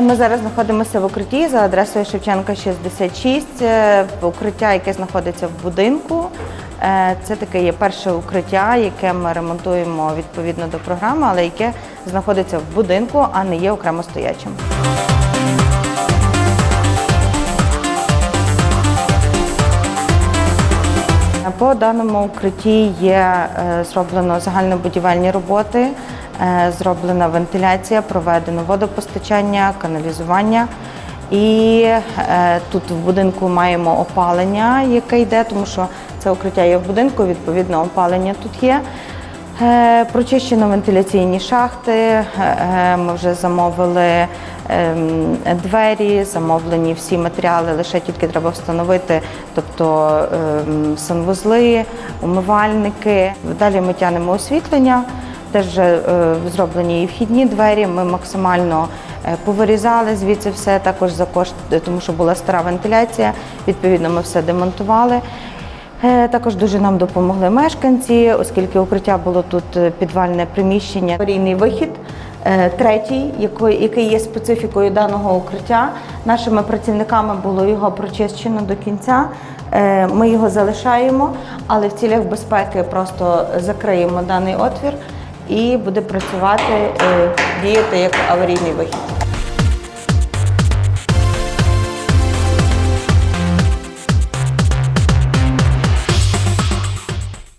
Ми зараз знаходимося в укритті за адресою Шевченка 66. Е, Укриття, яке знаходиться в будинку. Е, Це таке є перше укриття, яке ми ремонтуємо відповідно до програми, але яке знаходиться в будинку, а не є окремо стоячим. По даному укритті є е, зроблено загальнобудівельні роботи, е, зроблена вентиляція, проведено водопостачання, каналізування. І е, тут в будинку маємо опалення, яке йде, тому що це укриття є в будинку, відповідно, опалення тут є. Прочищено вентиляційні шахти. Ми вже замовили двері, замовлені всі матеріали, лише тільки треба встановити, тобто ем, санвузли, умивальники. Далі ми тянемо освітлення. Теж е, зроблені і вхідні двері. Ми максимально е, повирізали звідси все також за кошт, тому що була стара вентиляція. Відповідно, ми все демонтували. Е, Також дуже нам допомогли мешканці, оскільки укриття було тут е, підвальне приміщення. Аварійний вихід, е, третій, який, який є специфікою даного укриття. Нашими працівниками було його прочищено до кінця. Е, Ми його залишаємо, але в цілях безпеки просто закриємо даний отвір і буде працювати, е, діяти як аварійний вихід.